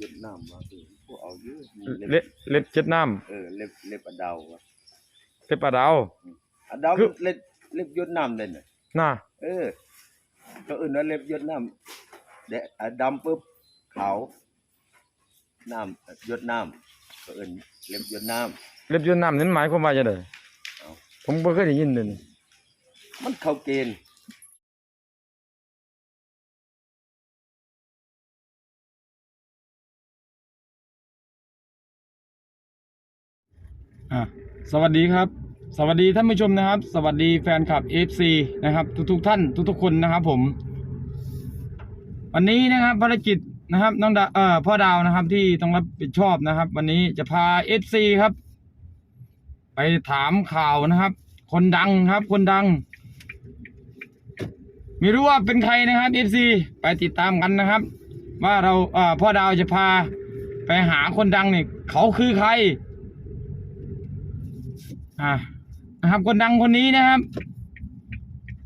เจ็ดน้ำมาคือพวกเอาเยอะมีเล็บเล็บเจ็ดน้เออเล็บเล็บอะดาวอะำเล็บปลาดาว อะดาวคือ เล็บเล็บยดน้ำเลยน่ะน่ะเออก็อื่นว่าเล็บยดน้ำเดะอะดำปุ๊บขาวน้ำยดน้ำก็อื่นเล็บยดน้ เล็บยนต์น้ำนั้นหมายความว่าจะไดเอ้าผมบ่เคยได้ยินเลยนี่ำมันเข้าเกณฑ์ อะสวัสดีครับ สวัสดีท่านผู้ชมนะครับ สวัสดีแฟนคลับ FC นะครับ ทุกๆท่านทุกๆคนนะครับผม วันนี้นะครับภารกิจนะครับน้องดาเอ่อพ่อดาวนะครับที่ต้องรับผิดชอบนะครับ วันนี้จะพา FC ครับ ไปถามข่าวนะครับ คนดังครับ คนดัง ไม่รู้ว่าเป็นใครนะครับ FC ไปติดตามกันนะครับ ว่าเราเอ่อพ่อดาวจะพาไปหาคนดังเนี่ยเขาคือใคร อ่านะครับคนดังคนนี้นะครับ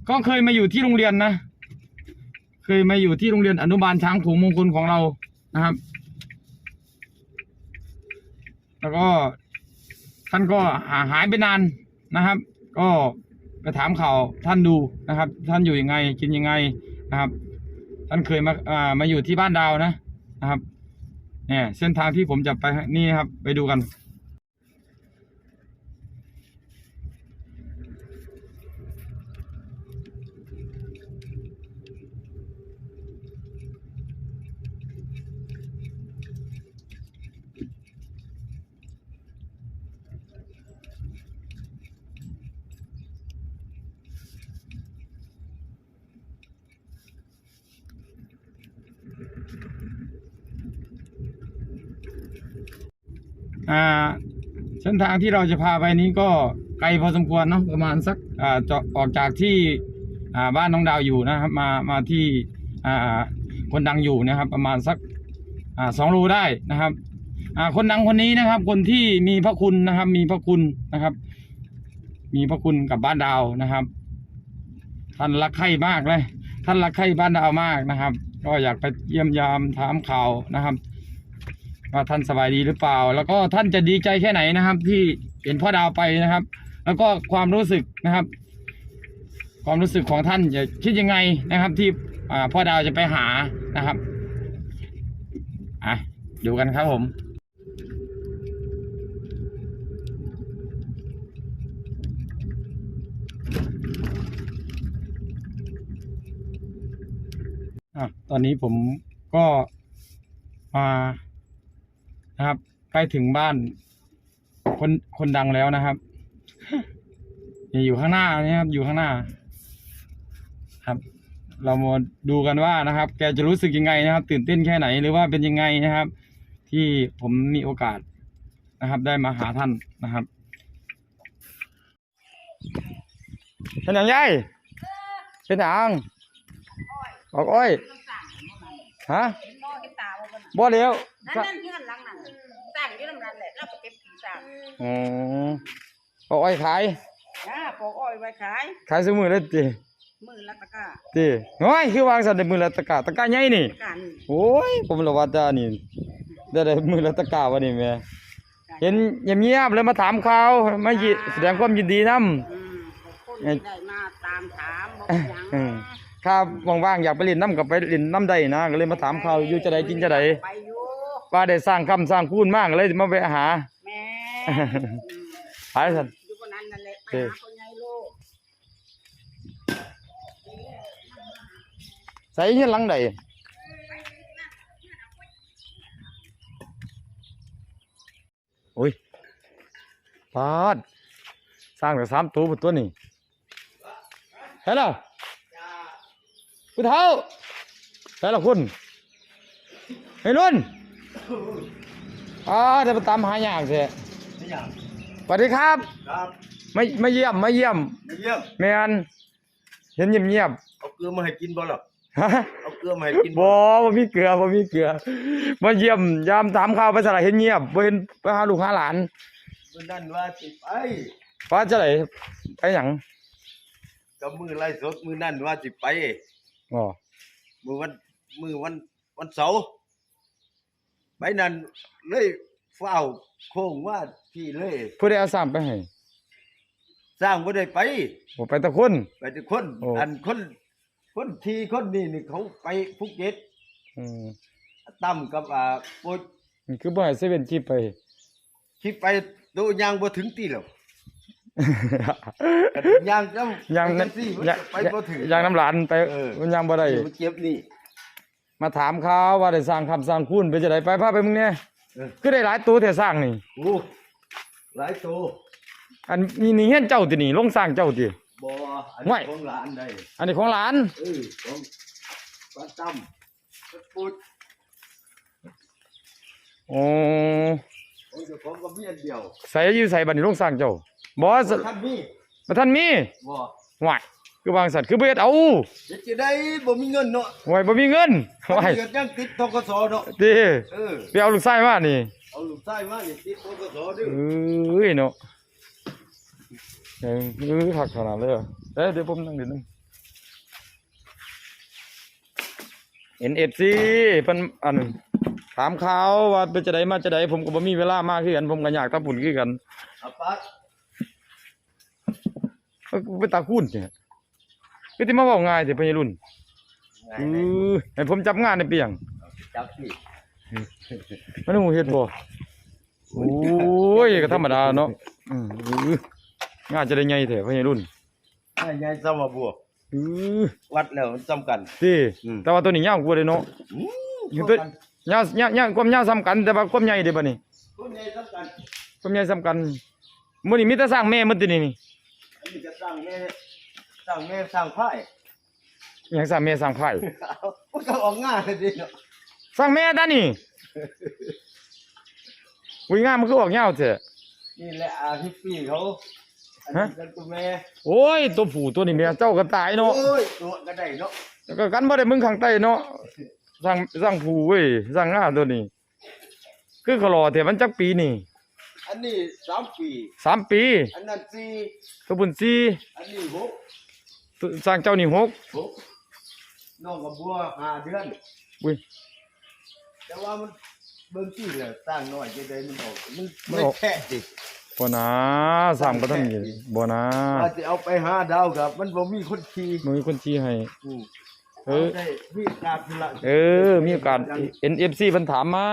ก็เคยมาอยู่ที่โรงเรียนนะ เคยมาอยู่ที่โรงเรียนอนุบาลช้างผูงมงคลของเรานะครับ แล้วก็ท่านก็หาหายไปนานนะครับ ก็ไปถามข่าวท่านดูนะครับ ท่านอยู่ยังไงกินยังไงนะครับ ท่านเคยมาอ่ามาอยู่ที่บ้านดาวนะนะครับเนี่ยเส้นทางที่ผมจะไปนี่นะครับ ไปดูกัน อ่าเส้นทางที่เราจะพาไปนี้ก็ไกลพอสมควรเนาะประมาณสักอ่าจะออกจากที่อ่าบ้านน้องดาวอยู่นะครับ มามาที่อ่าคนดังอยู่นะครับ ประมาณสักอ่าสองโลได้นะครับอ่าคนดังคนนี้นะครับ คนที่มีพระคุณนะครับ มีพระคุณนะครับ มีพระคุณกับบ้านดาวนะครับ ท่านรักใคร่มากเลย ท่านรักใคร่บ้านดาวมากนะครับ ก็อยากไปเยี่ยมยามถามข่าวนะครับ ว่าท่านสบายดีหรือเปล่า แล้วก็ท่านจะดีใจแค่ไหนนะครับ ที่เห็นพ่อดาวไปนะครับ แล้วก็ความรู้สึกนะครับ ความรู้สึกของท่านจะคิดยังไงนะครับ ที่พ่อดาวจะไปหานะครับอะดูกันครับผมอะตอนนี้ผมก็มา นะครับใกล้ถึงบ้าน คนคนดังแล้วนะครับนี่อยู่ข้างหน้านี่ครับ อยู่ข้างหน้า ครับ เรามาดูกันว่านะครับ แกจะรู้สึกยังไงนะครับ ตื่นเต้นแค่ไหนหรือว่าเป็นยังไงนะครับ ที่ผมมีโอกาสนะครับ ได้มาหาท่านนะครับเป็นอย่างไรเป็นอย่างออกอ้อยฮะเห็นบ่เห็นตาบ่เพิ่นน่ะบ่เลี้ยวนั่นนั่นเฮือนหลังนั้นสร้าง อยู่นำนั้นแหละเราก็เก็บผีสางอ๋อเอาอ้อยขายจ้าปลูกอ้อยไว้ขาย ขายซื้อมือเลยติมื้อละตะกร้าติน้อยคือวางสันได้มือละตะกร้าตะกร้าใหญ่นี่ ตะกร้านี่โอ้ย ผมละว่าจะนี่ได้ได้มือละตะกร้าวะนี่แม่เห็นเงียบๆเลยมาถามข่าวมายิแสดงความยินดีนํ อืมคนที่ได้มาตามถามบ่เป็นหยังอืม ครับว่างๆอยากไปเล่นน้ำกับไปเล่นน้ำได้นะก็เลยมาถามข่าวอยู่จะใดกินจะใดไปอยู่ ว่าได้สร้างคำสร้างคูนมากเลยมาไปหาแม่ไปสันอยู่คนนั้นนั่นแหละไปเออหาคนใหญ่ลูกใส่เงี้ยหลังใดโอ้ยปาดสร้างแต่สามตัวบนตัวนี่เฮ้ยล่ะผู้เฒ่าเฮ้ยล่ะคุณเฮ้ยนุ่ นอ่าเดี๋ยวไปตามหายากเสียไม่อยากสวัสดีครับครับไม่ไม่เยี่ยมไม่เยี่ยมไม่เยี่ยมแมนเห็นเงียบเงียบเอาเกลือมาให้กินบ่หรอๆฮะเอาเกลือมาให้กินบ่บ่มีเกลือบ่มีเกลือ มาเยี่ยมยามถามข่าวไปสลายเห็นเงียบบ่เห็นไปหาลูกหาหลานมื้อนั้นว่าสิไปว่าจะไหนไปหยังกับมือไล่สดมือนั้นว่าสิไปอ๋อมือวันมือวันวันเสาร์ ไปนั่นเลยเฝ้าโค้งว่าพี่เลยผู้ใดเอาสร้างไปให้สร้างบ่ได้ไปโอ้ไปแตะคน ไปทุกคน โอ้ อันคน คนทีคนนี่นี่เขาไปภูเก็ตอืมตั้มกับอ่าปุดมันคือบ่ให้เซเว่นจีบไป ที่ไปโดยางบ่ถึงตีหรอกยางจ้ำยังไปนั้นจังซี่มันยังไปบ่ถึงยังน้ำหลานไปเออ มันยังบ่ได้ มันเจ็บนี่ มาถามเขาว่าได้สร้างคำสร้างคุณไปจะได้ไปพาไปมึงเนี่ยเออ คือได้หลายตัวแต่สร้างนี่ โอ้หลายโตอันนี้นี่เฮียนเจ้าตินี่ลงสร้างเจ้าติ บ่อันไม่นี้ของหลานได้อันนี้ของหลาน เออของป้าตั้มกับปุดโอ้ของเจ้าของกับเมียเดียวใส่อยู่ใส่บัดนี้ลงสร้างเจ้าบ่สท่านมีบ่ทันมีบ่ห่วย คือวางสัตว์คือบ่เฮ็ดเอาเฮ็ดจะได้บ่มีเงินเนาะห่วยบ่มีเงินห่วยเกิดยังติดทกศเนาะติเออไปเอาลูกชายมานี่เอาลูกชายมานี่ติดทกศเด้อเอ้ยเนาะเออเออหักขนาดเลยเหรอเอ้ยเดี๋ยวผมนั่งเดี๋ยวนึง NFC เพิ่นอันถามข่าวว่าเป็นจะไดมาจะไดผมก็บ่มีเวลามากคือกันผมก็อยากตะปุ่นคือกันเอาปัดเอ้ยเป็นตาคุ้นเนี่ย คือที่มาเว้าง่ายสิเพิ่นรุ่นไงเออให้ผมจับงานได้เปียงจับสิมันหูเฮ็ดบ่โอ้ยก็ธรรมดาเนาะอือเอองานจะได้ใหญ่แท้เพิ่นรุ่นไงไงซ้ำมาบัวเออวัดแล้วมันซ้ำกันติอืมแต่ว่าตัวนี้ยาวกว่าเด้เนาะอืมอยู่ตัวยาวยาวยาวความยาวซ้ำกันแต่ว่าความใหญ่เด้บัดนี้คนใหญ่ซ้ำกันความใหญ่ซ้ำกันมื้อนี้มีแต่สร้างแม่หมดตินี่นี่อันนี้จะสร้างแม่ สร้างแม่สร้างไพ่อหยังสร้างแม่สร้างไผ่เอามันก็ออกง่ายเลยดิเนาะสร้างแม่ด้านนี่วิ่งงามมันคือออกยาวแท้นี่แหละอาฮิปปี้เขาอันฮะนี้เป็นตัวแม่โอ้ย ตัวผู้ตัวนี้แม่เจ้าก็ตายเนาะโอ้ยตัวก็ได้เนาะแล้วก็กันบ่ได้มึงข้างใต้เนาะสร้างสร้างผู้เว้ยสร้างงามตัวนี้ คือเขารอแต่มันจักปีนี่อันนี้สามปี สามปีอันนั้นสี่ตัวบุญสี่อันนี้หกตัว สร้างเจ้านี่หกหกน้องกับบัวห้าเดือนอุ้ยแต่ว่ามันเบิ่งที่แล้วสร้างน้อยจะได้มันออกมันมันไม่ออกแค่ดิบ่นะสร้างบ่ทันอยู่บ่นะว่าจะเอาไปหาดาวกับ มันบ่มีคนขี่มันมีคนชี้ให้อืมเออาได้มีการธุระเออมีโอกาส NFC เพิ่นถามมา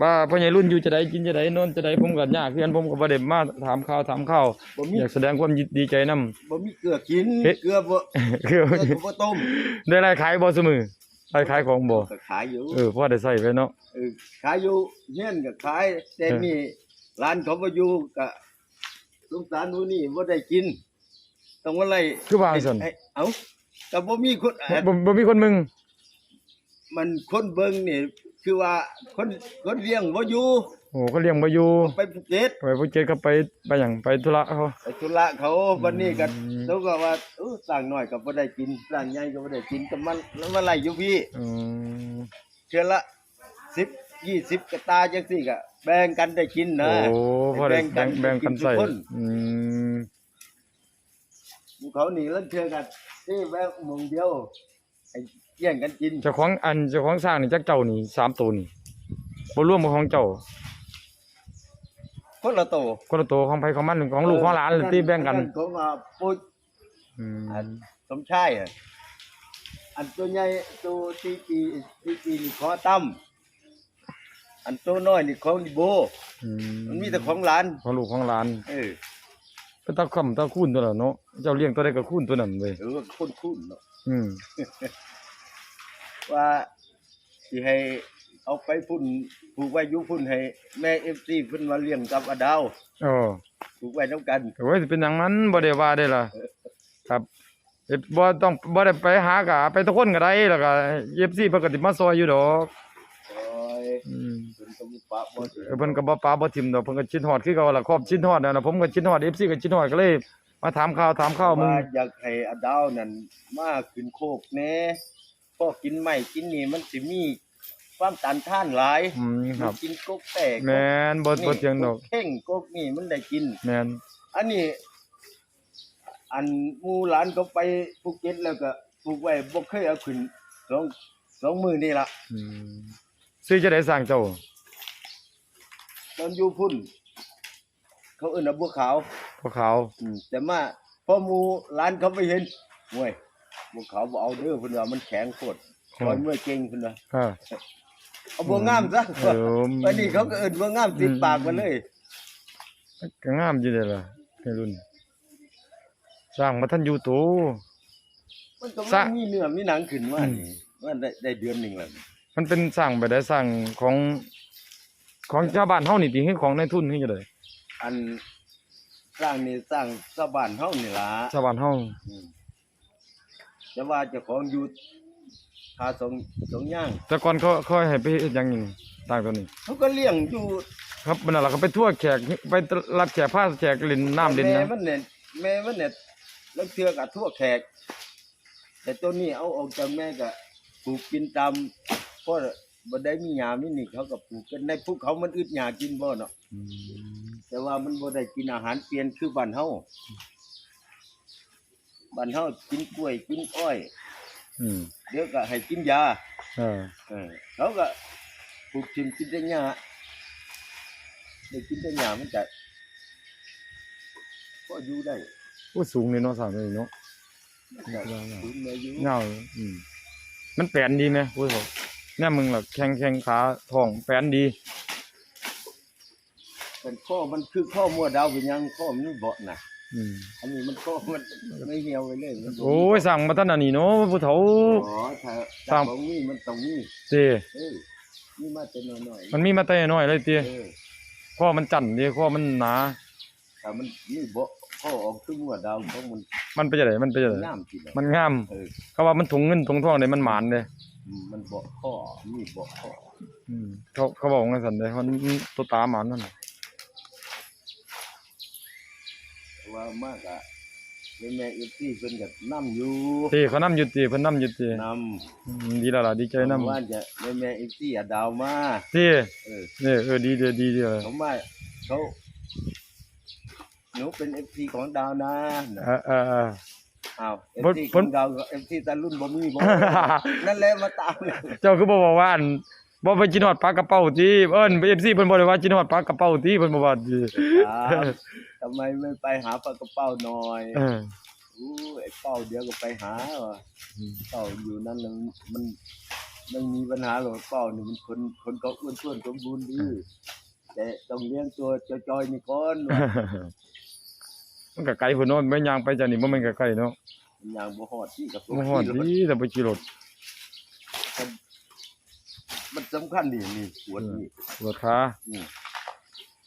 ว่าพ่อใหญ่รุ่นอยู่จะได้กินจะได้นอนจะได้ผมก็ยากคือกันผมก็บ่ได้มาถามข่าวถามข่าวบ่มี อยากแสดงความยินดีใจนํ บ่มีเกลือกินเอ๊ะเกลือบ่คือเกลือก็บ่ต้มได้รายขายบ่ซุมื้อรายขายของบ่ก็ขายอยู่เออพอได้ใช้ไว้เนาะ เออขายอยู่เฮียนก็ขายแต่นี่ร้านเขาบ่อยู่ก็สงสารหนูนี่บ่ได้กินต้องว่าไล่คือว่าซั่นให้เอ้าก็บ่มีคนอะบ่บ่มีคนมึงมันคนเบิ่งนี่ คือว่าคนคนเลี้ยงบ่อยู่โอ้เขาเลี้ยงบ่อยู่ไปภูเก็ตไปภูเก็ตก็ไปไปหยังไปธุระเขาไปธุระเขาวันนี้ก็อืมเขาก็ว่าเออสร้างน้อยก็บ่ได้กินสร้างใหญ่ก็บ่ได้กินก็มันแล้วมาไล่อยู่พี่อืมเทื่อละ10 20กระตาจังซี่ก็แบ่งกันได้กินนะ โอ้พอได้แบ่งแบ่งกันใส่ทุคนอืมภูเขานี่แล้วเทื่อกันที่แบ่งหมองเดียวไอ้ แย่งกันกินเจ้าของอันเจ้าของสร้างนี่จักเจ้านี่สามตัวนี่บ่รวมกับของเจ้า คนละโตคนละตัวของไผของมันของลูกของหลานหรือที่แบ่งกันของอ่าปุ้ยอืมอันสมชายอะอันตัวใหญ่ตัวตีปีตีปีนี่ขอตั้มอันตัวน้อยนี่ของดิโบ อืมันมีแต่ของหลานของลูกของหลานเออเป็นตาคำตาคูนตัวนั้นเนาะเจ้าเลี้ยงตัวใดก็คูนตัวนั้นเว้ยเออคุ้นคุ้นๆเนาะ อืม ว่าสิให้เอาไปพุ่นผูกไว้อยู่พุ่นให้แม่เอฟซีเพิ่นมาเลี้ยงกับอาดาวอ๋อผูกไว้นํกันโอ้ยสิเป็นหยังนั้นบ่ได้ว่าได้ล่ะ ครับเฮ็ดบ่ต้องบ่ได้ไปหากะไปทุกคนก็ได้แล้วก็ FC เพิ่นก็สิมาซอยอยู่ดอกโอ้ยอืมเพิ่นก็มีปะบ่สิเออเพิ่นก็บ่ปาบ่ทิมดอกเพิ่นก็ชินฮอดคือเก่าล่ะครอบชินฮอดนั่นน่ะผมก็ชินฮอด FC ก็ชินฮอดก็เลย มาถามข่าวถามข่าวมึงว่าอยากให้อาดาวนั่นมาขึ้นโคกแหน่ พอกินไม้กินนี่มันสิมีความต้านทานหลายอืมครับกินกกแตกแม่นบ่บ่เถียงดอกเข่งกกนี่มันได้กิน แม่นอันนี้ อันหมู่หลานก็ไปภูเก็ตแล้วก็ปลูกไว้บ่เคยเอาขึ้นสองสองมือนี่ล่ะอืมซื้อจะได้สร้างเจ้าตอนอยู่พุ่น เขาเอิ้นว่าบัวขาว พวกเขาวอืมแต่มาพอหมูร้านเขาไปเห็นห่วย บัวขาวบ่เอาเด้อเพิ่นว่ามันแข็งโคตรคอยเมื่อยเก่งเพิ่นว่าเออเอาบัวงามซะเออ วันนี้เขาก็เอิ้นบัวงามติดปากมาเลย ก็งามอยู่เด้ล่ะในรุ่น สร้างมาท่านอยู่โต มันก็ซะมีเนื้อมีหนังขึ้นมาอืมนี่มันได้ได้เดือนหนึงแล้วมันเป็นสร้างไปได้สร้างของของชาวบ้านเฮานี่ติคือของในทุนคือจังได๋อันสร้างนี่สร้างชาวบ้านเฮานี่ล่ะชาวบ้านเฮา อืม แต่ว่าเจ้าของอยู่ทาสงสงย่างแต่ก่อนเขาเขาให้ไปเฮ็ดหยังนี่สร้างตัวนี้ เขาก็เลี้ยงอยู่ครับมันนั่นล่ะเขาไปทั่วแขกไปรับแขกพาแขกเล่นน้ำเล่นแม่นะมันเนี่ยแม่มันเนี่ยแล้วเทือกับทั่วแขก แต่ตัวนี้เอาออกจากแม่ก็ปลูกกินตามเพราะบ่ได้มีหญ้ามีนี่เขาก็ปลูกกันในภูเขามันอึดหญ้ากินบ่เนาะ อืมแต่ว่ามันบ่ได้กินอาหารเปลี่ยนคือบ้านเฮา บ้านเฮากินกล้วยกินอ้อยอืมเดี๋ยวก็ให้กินยาเออเออเขาก็ปลูกชิมกินได้หญ้าได้กินได้หญ้ามันจะก็อยู่ได้โอ้สูงนี่เนาะสร้างตัวนี้เนาะก็สูงอายุเงาอืมมันแปลนดีไหมพูดเถอะเนี่ยมึงล่ะแข้งแข้งขาท้องแปลนดี เป็นข้อมันคือข้อมัวดาวเป็นหยังข้อมันบ่น่ะ อืมอันนี้มันข้อมันไม่เหี่ยวไปเลยมันบ่โอ้ยสั่งมาท่านอันนี้เนาะผู้เฒ่า อ๋อถ้าสร้าถ้างบ่มีมันต้องมีเต้เอ้ยนี่มาแต่น้อยๆมันมีมาแต่น้อยเลยเต้เออข้อมันจั่นเด้ข้อมันหนาถ้ามันนี่บ่ข้อออกคือมัวดาวของมันมันเป็นจังไดมันเป็นจังไดน้ำกินอะมันงาม เออเขาว่ามันถุงเงินถุงทองได้มันหมานเด้อืมมันบ่ข้อมีบ่ข้อ อืมเขาเขาบอกว่าซั่นเด้มันตัวตาหมานนั่นน่ะ ว่ามากอะแม่ๆอีซี่เพิ่นก็นํอยู่เต้เขานำอยู่ติเพิ่นนำอยู่ตินำอืมดีแล้วล่ะดีใจนำว่าจะแม่ๆอีซี่อะดาวมาเต้เออเออเออดีเด้อดีเด้อเขามาเขาหนูเป็นเอฟซีของดาวนะเออเออเออ อ้าวเอฟเพิ่นซีขเพิ่อนงดาวเอฟซีตารุ่นบ่มีบ่ นั่นแหละมาตามเลยเจ้าคือบ่บอกว่าอัน บ่ไปกินฮอดปลากระเป๋าติเอิ้นไป FC เพิ่นบ่ได้ว่ากินฮอดปลากระเป๋าติเพิ่นบ่ว่าติครับทำไมไม่ไปหาปลากระเป้าหน่อยเอออู้ไอ้เป้าเดี๋ยวก็ไปหาว่ะอืมเป้าอยู่นั่นน่ะมันมันมีปัญหาหรอกเป้านี่มันคนคนเขาอ้วนท้วนสมบูรณ์ดีแต่ต้องเลี้ยงตัวจอยๆนี่ก่อนว่ะมันก็ไกลพุ่นเนาะแม่นย่างไปจากนี่บ่แม่นก็ไกลเนาะมันยังบ่ฮอดที่กับบ่ฮอดดีแต่ไปขี่รถ มันสำคัญนี่นี่ปวดนี่ปวดขาอืม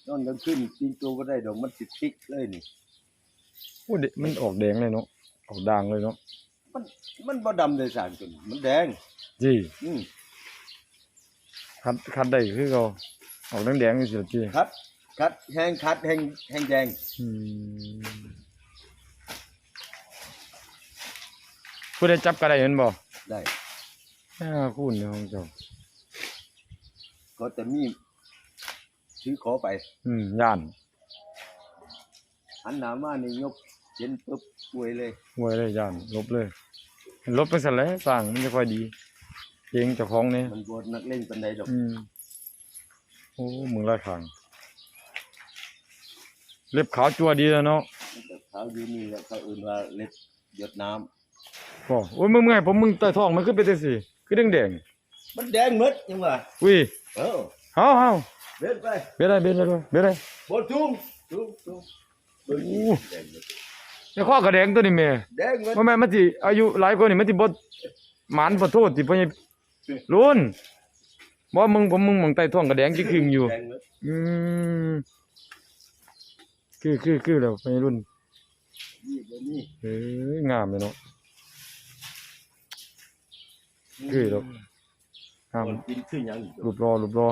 นอนกลางคืนกินตัวก็ได้ดอกมันติดติกเลยนี่โอ้เดมันออกแดงเลยเนาะออกด่างเลยเนาะมันมันบ่ดำเลยสารตัวนี้มันแดงจีอืมคัดคัดได้คือเขาออกแดงๆจังซี่ล่ะจีคัดคัดแห้งคัดแห้งแห้งแดงอืมผู้ใดจับก็ได้เห็นบ่ได้อ่าคุณเนี่ยของเจ้า ก็จะมีถือขอไป อืมย่านหันหน้ามานี่ยกเห็นปุ๊บป่วยเลยหวยเลยย่านลบเลยลบไปซั่นแหละสร้างมันจะค่อยดีเก่งเจ้าของนี่มันบวชนักเล่นปันใดดอกอืมโอ้มึงไล่ขางเล็บขาวจัวดีแล้วเนาะแต่เขาอยู่นี่แหละเขาอื่นว่าเล็ดหยดน้ำบ่โอ้ยมึงเมื่อยผมมึงใต้ท้องมันขึ้นไปจังซี่คือแดงมันแดงหมดยังว่าๆอุ้ย เออเฮาเฮาเบ็ดไปเบ็ดได้เบ็ดได้ด้วยเบ็ดได้บนทุ่งทุ่งทุ่งเบิ่งนี่แดงหมดในข้อกระแดงตัวนี้แม่แดงหมดว่าแม่นมันสิอายุหลายกว่านี่มันสิบ่หมานบ่โทษสิพ่อใหญ่ลุนบ่มึงผมมึงมองใต้ท้องกระแดงจริงๆอยู่แดงหมดอืมคือคือคือแล้วพ่อใหญ่รุ่นนี่บ่มีเอ้ยงามเลยเนาะคือดอก งามคนกินคือหยังอีกดรูอกปรอรูปรอ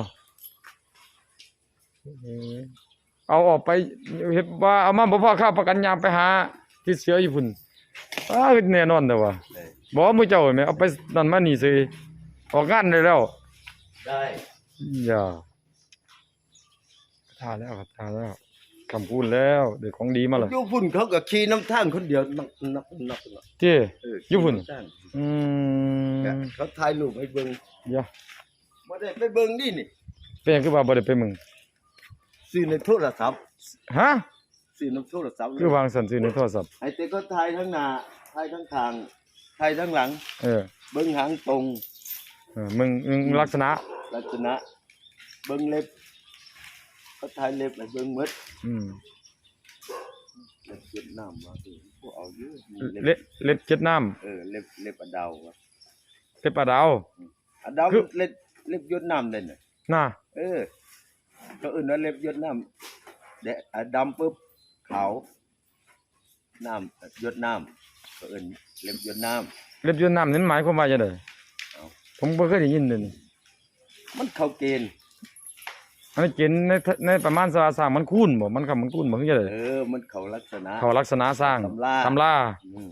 เอ้ยเอาออกไปเฮ็ดว่าเอามาบ่พอค่าประกันยามไปหาที่เสืออยู่พุ่นอ้าแน่นอนแต่ว่าได้บ่มื้อเจ้าแม่เอาไปนั่นมานี่สิออกงานได้แล้ว ได้อย่าทาแล้วครับทาแล้ว คำพูดแล้วได้ของดีมาแล้วอยู่พุ่นเขาก็ขี่น้ำทางคนเดียวนักนักนักนักเจ้เอออยู่พุ่นขี่ำทางอืมเขาถ่ายรูปให้เบิ่งอย่าบบ่ได้ไปเบิ่งนี่นี่เป็นหยังคือว่าบ่ได้ไปมึงซื้อในโทรศัพท์ฮะซื้อในโทรศัพท์คือวางสันซื้อในโทรศัพท์ไอ้แต่ก็ถ่ายทั้งหน้าถ่ายทั้งทางถ่ายทั้งหลัง เออเบิ่งหางตรง เออมึงมึงลักษณะลักษณะเบิ่งเล็บ ก็ถ่ายเล็บให้เบิ่งหมดอืมเล็บเวียดนามว่าเออพวกเอาเยอะมีเล็บเล็บเจ็ดน้ำเออเล็บเล็บอะดาวว่ะเล็บปลาดาว อะดาวคือ เล็บเล็บเวียดนามได้น่ะน่ะเออก็อื่นว่าเล็บเวียดนามแดะอะดำปุ๊บขาวน้ำเวียดนามก็อื่นเล็บเวียดนามเล็บเวียดนามนั้นหมายความว่าจังได๋เอ้าผมบ่เคยได้ยินเลยนี่มันเข้าเกณฑ์ อันนี้เกินในในประมาณสาสร้างมันคูนบ่มันคำมันคูนบ่คือจังได๋เออ มันเข้าลักษณะเขาลักษณะสร้างตำราตำราอืม